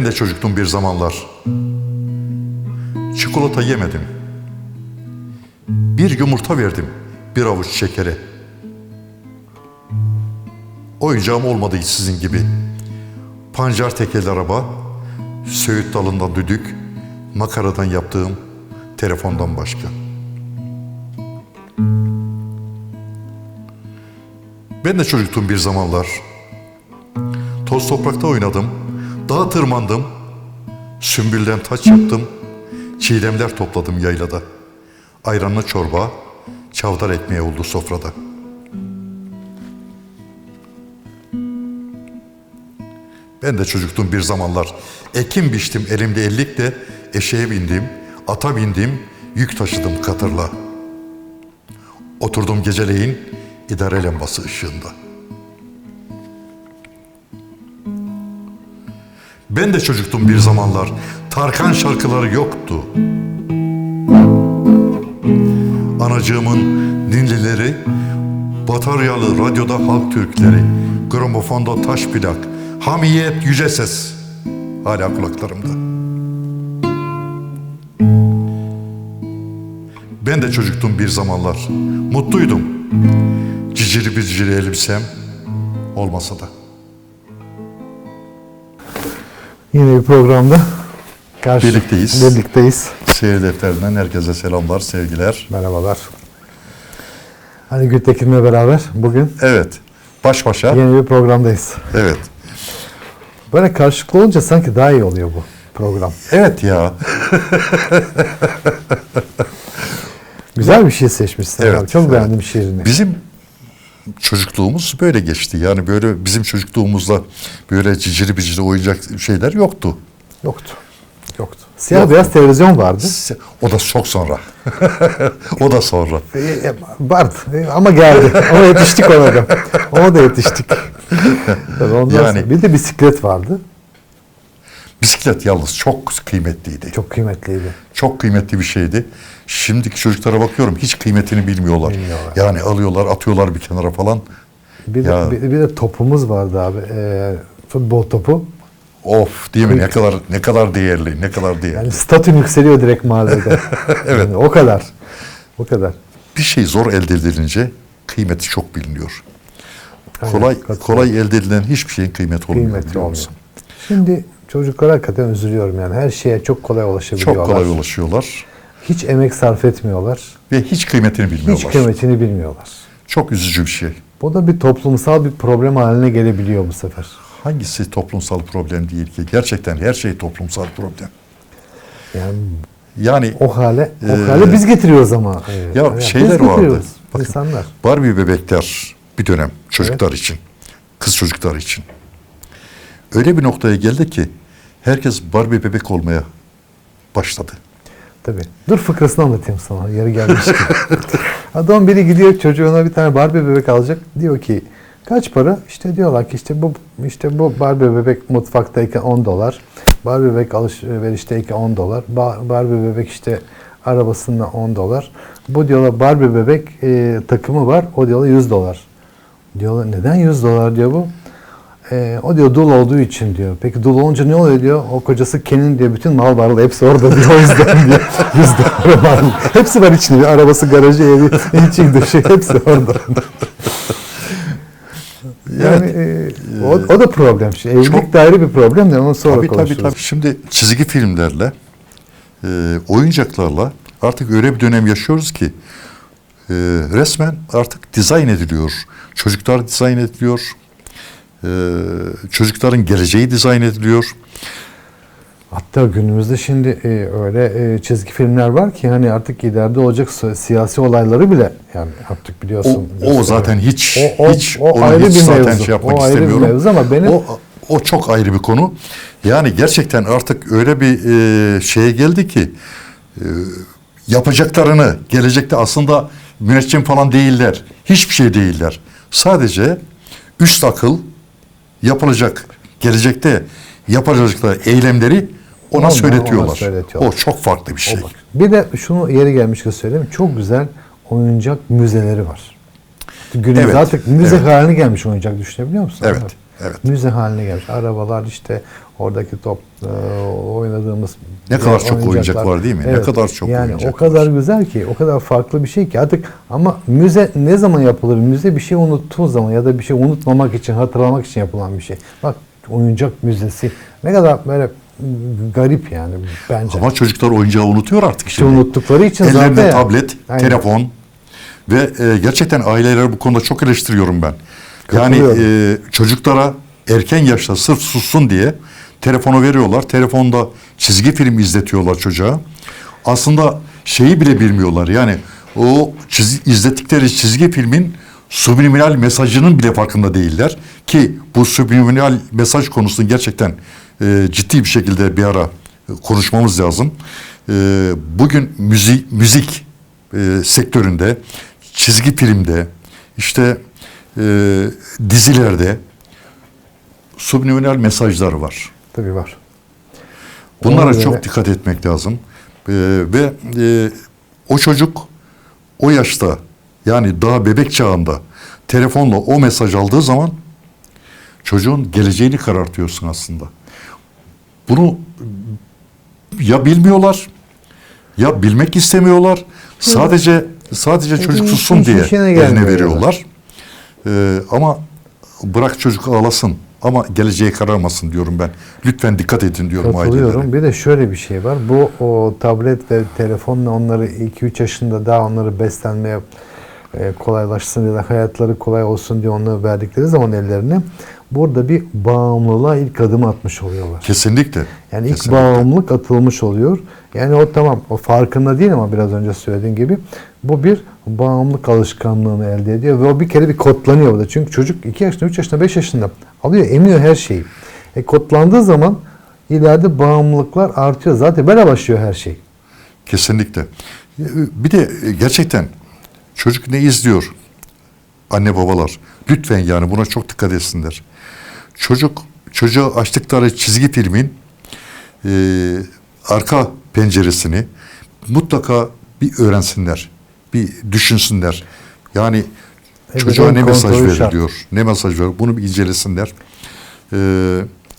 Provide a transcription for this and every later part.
Ben de çocuktum bir zamanlar. Çikolata yemedim. Bir yumurta verdim, bir avuç şekere. Oyuncağım olmadı hiç sizin gibi. Pancar tekeli araba, söğüt dalından düdük, makaradan yaptığım telefondan başka. Ben de çocuktum bir zamanlar. Toz toprakta oynadım, dağa tırmandım, sümbülden taç yaptım, çiğdemler topladım yaylada. Ayranlı çorba, çavdar ekmeği oldu sofrada. Ben de çocuktum bir zamanlar. Ekim biçtim elimde ellikle, eşeğe bindim, ata bindim, yük taşıdım katırla. Oturdum geceleyin idare lambası ışığında. Ben de çocuktum bir zamanlar. Tarkan şarkıları yoktu. Anacığımın ninlileri, bataryalı radyoda halk türkleri, gramofonda taş plak, hamiyet yüce ses hala kulaklarımda. Ben de çocuktum bir zamanlar. Mutluydum. Ciciri biciri elbisem olmasa da. Yine bir programda karşı Birlikteyiz. Birlikteyiz. Seyir defterinden herkese selamlar, sevgiler. Merhabalar. Hani Gültekin'le beraber bugün Evet, baş başa. yeni bir programdayız. Evet. Böyle karşılıklı olunca sanki daha iyi oluyor bu program. Evet ya. Güzel bir şey seçmişsin Evet, abi. Çok evet. beğendim şiirini. Bizim çocukluğumuz böyle geçti. Yani böyle bizim çocukluğumuzda böyle ciciri biciri oyuncak şeyler yoktu. Yoktu. Yoktu. Siyah Yoktu. beyaz televizyon vardı. O da çok sonra. o da sonra. E, e, vardı E, ama geldi. Ama yetiştik ona da. Ona da yetiştik. Ondan Yani- sonra bir de bisiklet vardı. Bisiklet yalnız çok kıymetliydi. Çok, Çok kıymetliydi. kıymetli bir şeydi. Şimdiki çocuklara bakıyorum hiç kıymetini bilmiyorlar. Bilmiyorlar. Yani alıyorlar, atıyorlar bir kenara falan. Bir de, Ya. bir, bir de topumuz vardı abi. E, futbol topu. Of değil mi? Ne kadar ne kadar değerli, ne kadar değerli. Yani statün yükseliyor direkt mahallede. Evet. Yani o kadar. O kadar. bir şey zor elde edilince kıymeti çok biliniyor. Aynen, kolay katılıyorum. kolay elde edilen hiçbir şeyin kıymeti olmuyor. Biliyor olmuyor. Şimdi çocuklara hakikaten üzülüyorum yani. Her şeye çok kolay ulaşabiliyorlar. Çok kolay ulaşıyorlar Hiç emek sarf etmiyorlar. ve hiç kıymetini bilmiyorlar. Hiç kıymetini bilmiyorlar. Çok üzücü bir şey. Bu da bir toplumsal bir problem haline gelebiliyor bu sefer. Hangisi toplumsal problem değil ki? Gerçekten her şey toplumsal problem. Yani Yani o hale o Ee, hale biz getiriyoruz ama. Evet. ya Yani şeyler vardı. Bakın, insanlar. Barbie bebekler bir dönem çocuklar için, kız çocuklar için. Öyle bir noktaya geldi ki herkes Barbie bebek olmaya başladı. Tabii. Dur fıkrasını anlatayım sana. Yeri gelmiş ki. Adam biri gidiyor çocuğuna bir tane Barbie bebek alacak. Diyor ki kaç para? İşte diyorlar ki işte bu işte bu Barbie bebek mutfaktayken 10 dolar. Barbie bebek alışverişteyken 10 dolar. Ba- Barbie bebek işte arabasında 10 dolar. Bu diyorlar Barbie bebek e, takımı var. O diyorlar 100 dolar. Diyorlar neden 100 dolar diyor bu. E, o diyor dul olduğu için diyor. Peki dul olunca ne oluyor diyor. O kocası Ken'in diyor bütün mal varlığı hepsi orada diyor. O yüzden diyor. 100 dolar var. Hepsi var içinde. Arabası, garajı, evi, içi, dışı hepsi orada. Yani e, o, o da problem. Şey, evlilik Çok- de ayrı bir problem de onu sonra Tabii tabii konuşuruz. tabii. Şimdi çizgi filmlerle, e, oyuncaklarla artık öyle bir dönem yaşıyoruz ki e, resmen artık dizayn ediliyor. Çocuklar dizayn ediliyor. E, çocukların geleceği dizayn ediliyor. Hatta günümüzde şimdi e, öyle e, çizgi filmler var ki hani artık ileride olacak siyasi olayları bile yani artık O, biliyorsun. o gösteriyor. zaten hiç O- o- hiç o ayrı hiç bir zaten mevzu. şey yapmak O ayrı bir istemiyorum. mevzu ama benim- o, o çok ayrı bir konu. Yani gerçekten artık öyle bir e, şeye geldi ki e, yapacaklarını gelecekte aslında müneccim falan değiller. Hiçbir şey değiller. Sadece üst akıl yapılacak gelecekte yapacakları eylemleri ona Onlar- söyletiyorlar. ona söyletiyorlar. O çok farklı bir şey. O bak. Bir de şunu yeri gelmişken söyleyeyim. Çok güzel oyuncak müzeleri var. Günümüzde Evet, artık müze evet. haline gelmiş oyuncak düşünebiliyor musun? Evet, Evet. Müze haline gelmiş. Arabalar işte oradaki top e, oynadığımız Ne kadar çok oyuncak var değil mi? Ne kadar çok yani oyuncak o kadar güzel ki, o kadar farklı bir şey ki artık ama müze ne zaman yapılır? Müze bir şey unuttuğun zaman ya da bir şey unutmamak için, hatırlamak için yapılan bir şey. Bak oyuncak müzesi ne kadar böyle garip yani bence. Ama çocuklar oyuncağı unutuyor artık işte şimdi. unuttukları için Ellerinde zaten tablet, Aynen. telefon ve e, gerçekten aileleri bu konuda çok eleştiriyorum ben. Yani e, çocuklara erken yaşta sırf sussun diye telefonu veriyorlar. Telefonda çizgi film izletiyorlar çocuğa. Aslında şeyi bile bilmiyorlar. Yani o çiz, izlettikleri çizgi filmin subliminal mesajının bile farkında değiller. Ki bu subliminal mesaj konusunu gerçekten e, ciddi bir şekilde bir ara e, konuşmamız lazım. E, bugün müzik, müzik e, sektöründe, çizgi filmde, işte e, dizilerde subliminal mesajlar var. Tabii var. Bunlara Ona göre- çok dikkat etmek lazım. Ee, ve e, o çocuk o yaşta yani daha bebek çağında telefonla o mesaj aldığı zaman çocuğun geleceğini karartıyorsun aslında. Bunu ya bilmiyorlar ya bilmek istemiyorlar. Sadece sadece çocuk sussun diye eline veriyorlar. Ee, ama bırak çocuk ağlasın ama geleceğe kararmasın diyorum ben. Lütfen dikkat edin diyorum ailelere. Katılıyorum. Bir de şöyle bir şey var. Bu o tablet ve telefonla onları 2-3 yaşında daha onları beslenmeye kolaylaşsın ya da hayatları kolay olsun diye onları verdikleri zaman ellerine burada bir bağımlılığa ilk adım atmış oluyorlar. Kesinlikle. Yani ilk Kesinlikle. bağımlılık atılmış oluyor. Yani o tamam o farkında değil ama biraz önce söylediğim gibi bu bir bağımlılık alışkanlığını elde ediyor ve o bir kere bir kodlanıyor burada. Çünkü çocuk 2 yaşında, 3 yaşında, 5 yaşında alıyor, emiyor her şeyi. E kodlandığı zaman ileride bağımlılıklar artıyor. Zaten böyle başlıyor her şey. Kesinlikle. Bir de gerçekten çocuk ne izliyor? Anne babalar. Lütfen yani buna çok dikkat etsinler. Çocuk çocuğa açtıkları çizgi filmin e, arka penceresini mutlaka bir öğrensinler. Bir düşünsünler. Yani Evet, çocuğa ne mesaj veriliyor? Ne mesaj veriyor? Bunu bir incelesinler. E,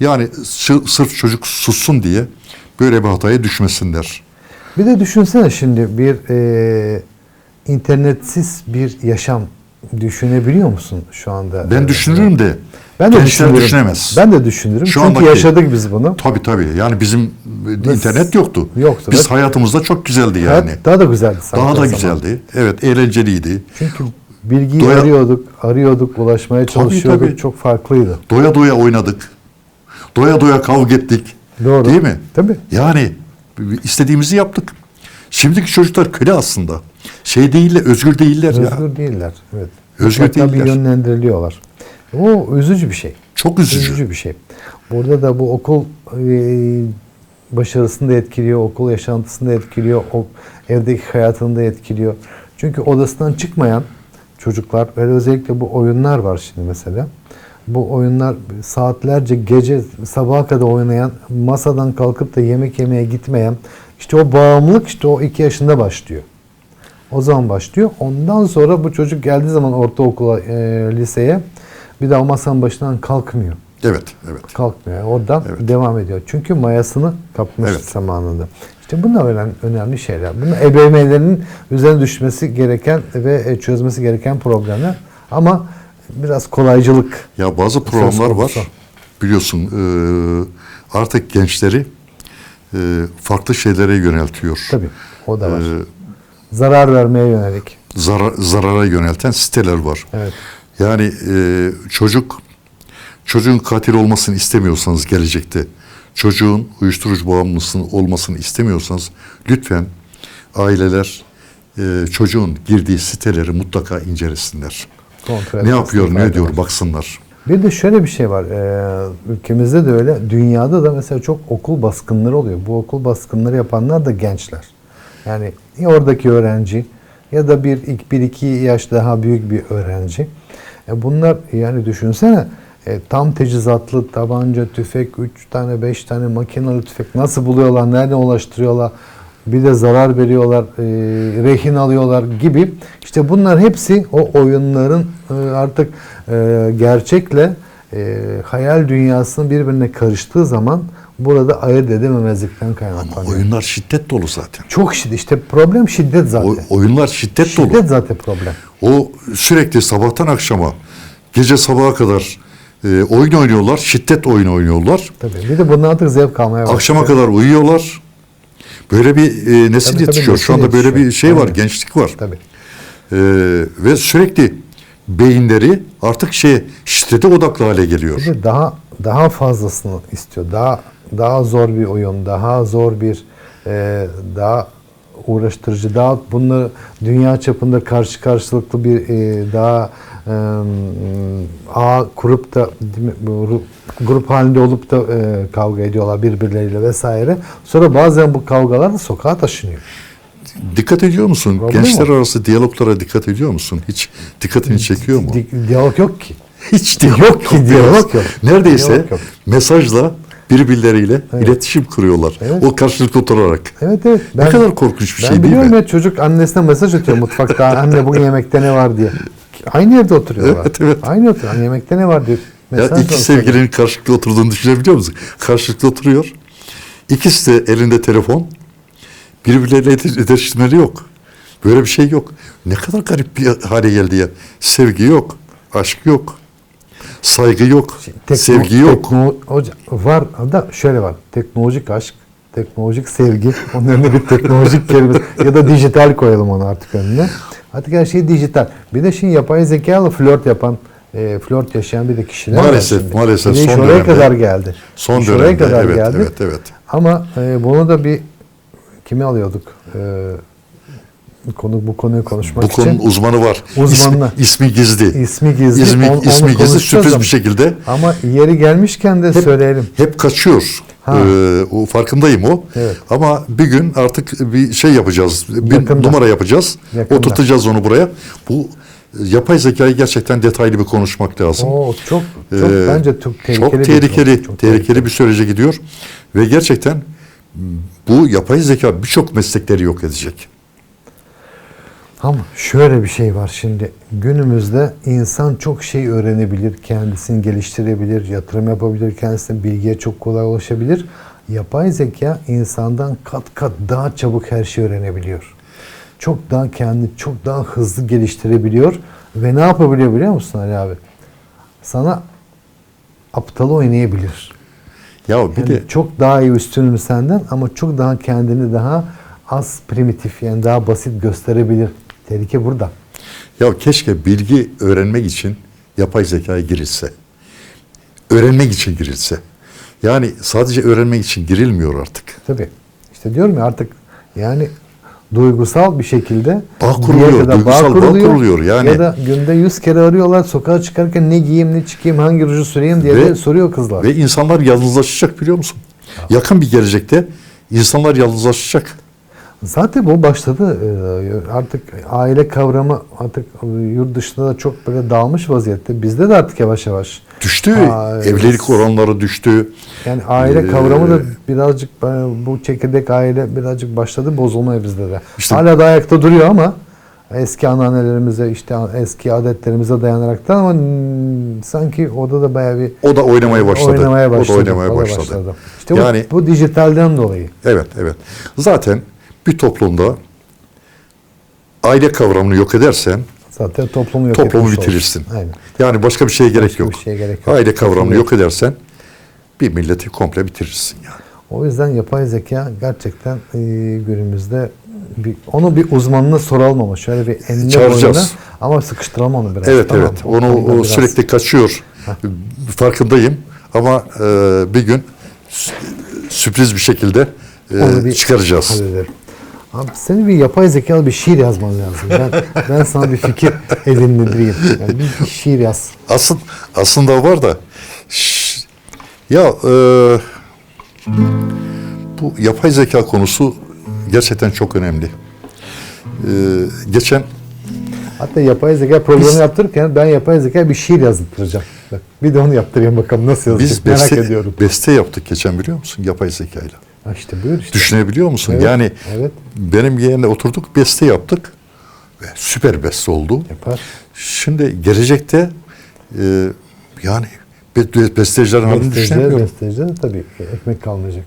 yani sı- sırf çocuk sussun diye böyle bir hataya düşmesinler. Bir de düşünsene şimdi bir e, internetsiz bir yaşam düşünebiliyor musun şu anda? Ben E, düşünürüm de Ben de düşünürüm. düşünemez. Ben de düşünürüm. Şu Çünkü yaşadık biz bunu. Tabii tabii. Yani bizim e, internet yoktu. Yoktu. Biz Evet. hayatımızda çok güzeldi yani. Hayat daha da güzeldi Daha da zaman. güzeldi. Evet, eğlenceliydi. Çünkü bilgiyi Doya- arıyorduk, arıyorduk, ulaşmaya çalışıyorduk. tabii. Çok farklıydı. Doya doya oynadık. Doya doya kavga ettik. Doğru. Değil mi? Tabii. Yani istediğimizi yaptık. Şimdiki çocuklar köle aslında. Şey değiller, özgür değiller ya. Özgür değiller. Evet. Özgür Mutlaka bir değiller. yönlendiriliyorlar. O üzücü bir şey. Çok üzücü. Üzücü bir şey. Burada da bu okul e, başarısını da etkiliyor, okul yaşantısını da etkiliyor, o evdeki hayatını da etkiliyor. Çünkü odasından çıkmayan çocuklar ve özellikle bu oyunlar var şimdi mesela. Bu oyunlar saatlerce gece sabaha kadar oynayan, masadan kalkıp da yemek yemeye gitmeyen, işte o bağımlılık işte o iki yaşında başlıyor. O zaman başlıyor. Ondan sonra bu çocuk geldiği zaman ortaokula, e, liseye bir daha o masanın başından kalkmıyor. Evet, evet. Kalkmıyor. Oradan Evet. devam ediyor. Çünkü mayasını kapmış Evet. zamanında. İşte bunlar önemli, önemli şeyler. Bunlar ebeveynlerin üzerine düşmesi gereken ve e, çözmesi gereken problemler. Ama biraz kolaycılık. Ya bazı programlar var. Biliyorsun e, artık gençleri e, farklı şeylere yöneltiyor. Tabii. O da var. E, Zarar vermeye yönelik. zarar, zarara yönelten siteler var. Evet. Yani e, çocuk çocuğun katil olmasını istemiyorsanız gelecekte çocuğun uyuşturucu bağımlısının olmasını istemiyorsanız lütfen aileler e, çocuğun girdiği siteleri mutlaka incelesinler. Kontrol Ne yapıyor, ne ediyor baksınlar. Bir de şöyle bir şey var. Ee, ülkemizde de öyle. Dünyada da mesela çok okul baskınları oluyor. Bu okul baskınları yapanlar da gençler. Yani ya oradaki öğrenci ya da bir, bir iki yaş daha büyük bir öğrenci. E bunlar yani düşünsene e, tam teçhizatlı tabanca, tüfek, üç tane, beş tane makinalı tüfek nasıl buluyorlar, nereden ulaştırıyorlar, bir de zarar veriyorlar, e, rehin alıyorlar gibi. İşte bunlar hepsi o oyunların artık gerçekle e, hayal dünyasının birbirine karıştığı zaman burada ayırt edememezlikten kaynaklanıyor. Oyunlar şiddet dolu zaten. Çok şiddet. İşte problem şiddet zaten. O, oyunlar şiddet, dolu. şiddet zaten problem. O sürekli sabahtan akşama, gece sabaha kadar e, oyun oynuyorlar, şiddet oyunu oynuyorlar. Tabii. Bir de bundan artık zevk almaya başlıyor. Akşama kadar uyuyorlar. Böyle bir e, nesil Tabii, tabii, yetişiyor. nesil Şu anda böyle bir yetişiyor. şey var, Aynen. gençlik var. Tabii. E, ve sürekli beyinleri artık şey şiddete odaklı hale geliyor. De daha daha fazlasını istiyor. Daha daha zor bir oyun, daha zor bir e, daha uğraştırıcı, daha bunları dünya çapında karşı karşılıklı bir e, daha e, ağ kurup da grup halinde olup da e, kavga ediyorlar birbirleriyle vesaire. Sonra bazen bu kavgalar da sokağa taşınıyor. Dikkat ediyor musun? Problem Gençler o. arası diyaloglara dikkat ediyor musun? Hiç dikkatini çekiyor mu? Di- diyalog yok ki. Hiç Yok ki, diyalog yok. Neredeyse Diyalog yok. mesajla birbirleriyle Evet. iletişim kuruyorlar. Evet. O karşılıklı oturarak. Evet evet. ne kadar korkunç bir ben şey değil biliyorum mi? ya çocuk annesine mesaj atıyor mutfakta. Anne bugün yemekte ne var diye. Aynı evde oturuyorlar. Evet, evet. Aynı oturuyor. Yemekte ne var diye. Ya mesaj iki atıyor. sevgilinin karşılıklı oturduğunu düşünebiliyor musun? Karşılıklı oturuyor. İkisi de elinde telefon. Birbirleriyle ilet- iletişimleri yok. Böyle bir şey yok. Ne kadar garip bir hale geldi ya. Sevgi yok. Aşk yok. Saygı yok. Tekno- sevgi yok. tekno- var da şöyle var. Teknolojik aşk, teknolojik sevgi. Onun önüne bir teknolojik kelime ya da dijital koyalım onu artık önüne. Artık her şey dijital. Bir de şimdi yapay zekalı flört yapan, e, flört yaşayan bir de kişiler var Maalesef, şimdi. maalesef iş son oraya dönemde- kadar geldi. Son İş dönemde kadar evet, geldi. evet, evet. Ama e, bunu da bir kimi alıyorduk? E, konu bu konuyu konuşmak Bu için. konunun uzmanı var. Uzmanı. İsmi, ismi gizli. İsmi gizli. İsmi, On- ismi gizli sürpriz ama. bir şekilde. Ama yeri gelmişken de söyleyelim. Hep kaçıyor. Ha. Ee, o farkındayım o. Evet. Ama bir gün artık bir şey yapacağız. Bir Yakında. numara yapacağız. Yakında. Oturtacağız onu buraya. Bu yapay zekayı gerçekten detaylı bir konuşmak lazım. Oo, çok çok Ee, bence çok tehlikeli. çok bir tehlikeli, konu, çok tehlikeli bir sürece gidiyor ve gerçekten bu yapay zeka birçok meslekleri yok edecek. Ama şöyle bir şey var şimdi. Günümüzde insan çok şey öğrenebilir, kendisini geliştirebilir, yatırım yapabilir, kendisine bilgiye çok kolay ulaşabilir. Yapay zeka insandan kat kat daha çabuk her şeyi öğrenebiliyor. Çok daha kendi çok daha hızlı geliştirebiliyor ve ne yapabiliyor biliyor musun Ali abi? Sana aptal oynayabilir. Ya bir Yani de çok daha iyi üstünüm senden ama çok daha kendini daha az primitif yani daha basit gösterebilir. Tehlike burada. ya keşke bilgi öğrenmek için yapay zekaya girilse. Öğrenmek için girilse. Yani sadece öğrenmek için girilmiyor artık. Tabii. İşte diyorum ya artık yani duygusal bir şekilde Bağ kuruluyor, yere kadar duygusal bağ kuruluyor yani. Ya da günde yüz kere arıyorlar sokağa çıkarken ne giyeyim ne çıkayım hangi ruju süreyim diye Ve- de soruyor kızlar. Ve insanlar yalnızlaşacak biliyor musun? Yakın bir gelecekte insanlar yalnızlaşacak. Zaten bu başladı. Ee, Artık aile kavramı artık yurt dışında da çok böyle dağılmış vaziyette. Bizde de artık yavaş yavaş. Düştü. Aa, Evlilik oranları düştü. Yani aile Ee, kavramı da birazcık e, bu çekirdek aile birazcık başladı bozulmaya bizde de. İşte- Hala da ayakta duruyor ama eski anneannelerimize işte eski adetlerimize dayanaraktan ama sanki orada da bayağı bir O da oynamaya başladı. oynamaya başladı. O da oynamaya O da başladı. İşte yani bu, bu dijitalden dolayı. evet evet. Zaten bir toplumda aile kavramını yok edersen Zaten toplumu yok toplumu bitirirsin. Aynen. Yani başka bir şeye gerek Başka yok. bir şeye gerek yok. Aile kavramını yok edersen bir milleti komple bitirirsin yani. O yüzden yapay zeka gerçekten e, günümüzde bir, onu bir uzmanına soralım ama şöyle bir eline Çağıracağız. boyuna ama sıkıştıralım onu biraz. Evet tamam evet. Onu konuda o biraz- sürekli kaçıyor. Farkındayım. Ama e, bir gün sü- sürpriz bir şekilde e, bir çıkaracağız. halledelim. Abi senin bir yapay zekalı bir şiir yazman lazım. Ben, ben sana bir fikir edindireyim. Yani bir, şiir yaz. Aslında aslında var da şş, ya e, bu yapay zeka konusu gerçekten çok önemli. E, geçen Hatta yapay zeka programı Biz- yaptırırken ben yapay zeka bir şiir yazdıracağım. Bir de onu yaptırayım bakalım nasıl yazacak biz merak beste, ediyorum. beste yaptık geçen biliyor musun yapay zekayla. İşte buyur işte. Düşünebiliyor musun? Evet, Yani evet. benim yeğenle oturduk beste yaptık ve süper beste oldu. Yapar. Şimdi gelecekte e, yani Be- Bestecilerin halini düşünemiyorum. besteciler tabii ki ekmek kalmayacak.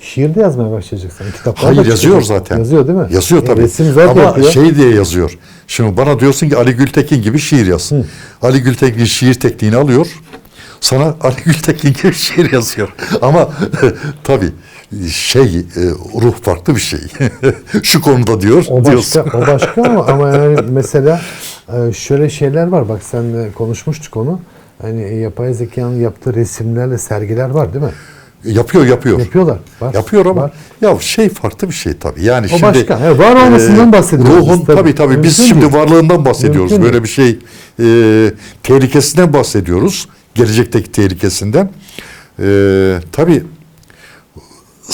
Şiir de yazmaya başlayacaksın. Kitaplar Hayır yazıyor çıkacak. zaten. Yazıyor değil mi? Yazıyor E, tabii. resim zaten Ama yapıyor. şey diye yazıyor. Şimdi bana diyorsun ki Ali Gültekin gibi şiir yaz. Ali Gültekin şiir tekniğini alıyor. Sana Ali Gültekin gibi şiir yazıyor. Ama tabii şey e, ruh farklı bir şey. Şu konuda diyor. O diyorsun. başka, o başka ama, ama yani mesela e, şöyle şeyler var. Bak senle konuşmuştuk onu. Hani yapay zekanın yaptığı resimlerle sergiler var değil mi? Yapıyor yapıyor. Yapıyorlar. Var. Yapıyor ama Var. ya şey farklı bir şey tabii. Yani O şimdi başka. He, var olmasından bahsediyoruz Ruhun tabii tabii. tabii, biz Mümkün şimdi varlığından bahsediyoruz. Mümkün Böyle bir şey e, tehlikesinden bahsediyoruz. Gelecekteki tehlikesinden. E, tabii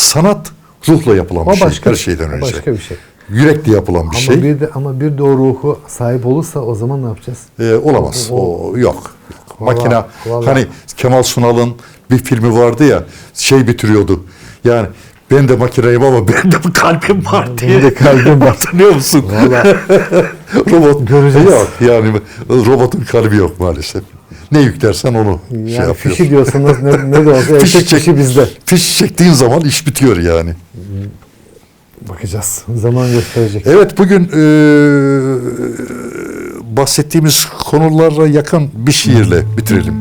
sanat ruhla yapılan bir O şey. başka, Her şeyden o önce. başka bir şey. Yürekle yapılan bir Ama şey. bir de ama bir de o ruhu sahip olursa o zaman ne yapacağız? E, olamaz. O, yok. yok. Vallahi- Makine vallahi. hani Kemal Sunal'ın bir filmi vardı ya şey bitiriyordu. Yani ben de makineyim ama benim de bir kalbim var diye. Benim de kalbim var. Hatırlıyor musun? Robot Göreceğiz. Yok yani robotun kalbi yok maalesef. Ne yüklersen onu yani şey yapıyor. fişi diyorsanız ne, ne de olsa Fişi çek- fişi bizde. Fiş çektiğin zaman iş bitiyor yani. Bakacağız. Zaman gösterecek. Evet bugün e, bahsettiğimiz konulara yakın bir şiirle bitirelim.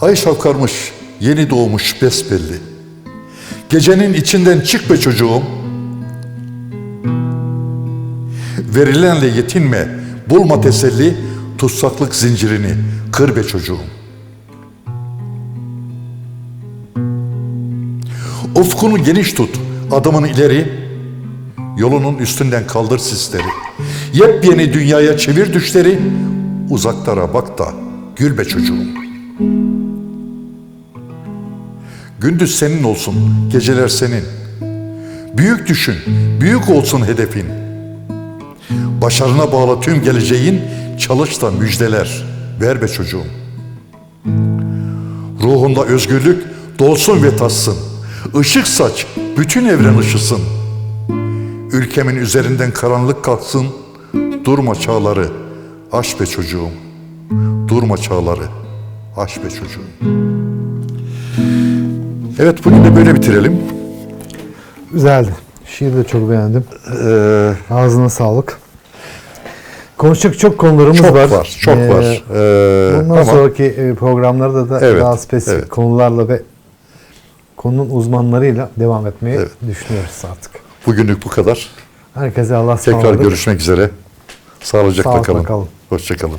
Ay şavkarmış, yeni doğmuş besbelli. Gecenin içinden çık be çocuğum. Verilenle yetinme, bulma teselli, tutsaklık zincirini kır be çocuğum. Ufkunu geniş tut, adımını ileri, yolunun üstünden kaldır sisleri. Yepyeni dünyaya çevir düşleri, uzaklara bak da gül be çocuğum. Gündüz senin olsun, geceler senin. Büyük düşün, büyük olsun hedefin. Başarına bağlı tüm geleceğin, çalış da müjdeler ver be çocuğum. Ruhunda özgürlük dolsun ve tatsın. Işık saç, bütün evren ışısın. Ülkemin üzerinden karanlık kalksın. Durma çağları, aş be çocuğum. Durma çağları, aş be çocuğum. Evet bugün de böyle bitirelim. Güzeldi. Şiiri de çok beğendim. Ee, Ağzına sağlık. Konuşacak çok konularımız çok var. var, çok Ee, var. Ee, Bundan ama sonraki e, programlarda da Evet, daha spesifik evet. konularla ve konunun uzmanlarıyla devam etmeyi Evet. düşünüyoruz artık. bugünlük bu kadar. Herkese Allah Tekrar görüşmek üzere. Sağlıcakla Sağlıkla kalın. kalın. Hoşçakalın.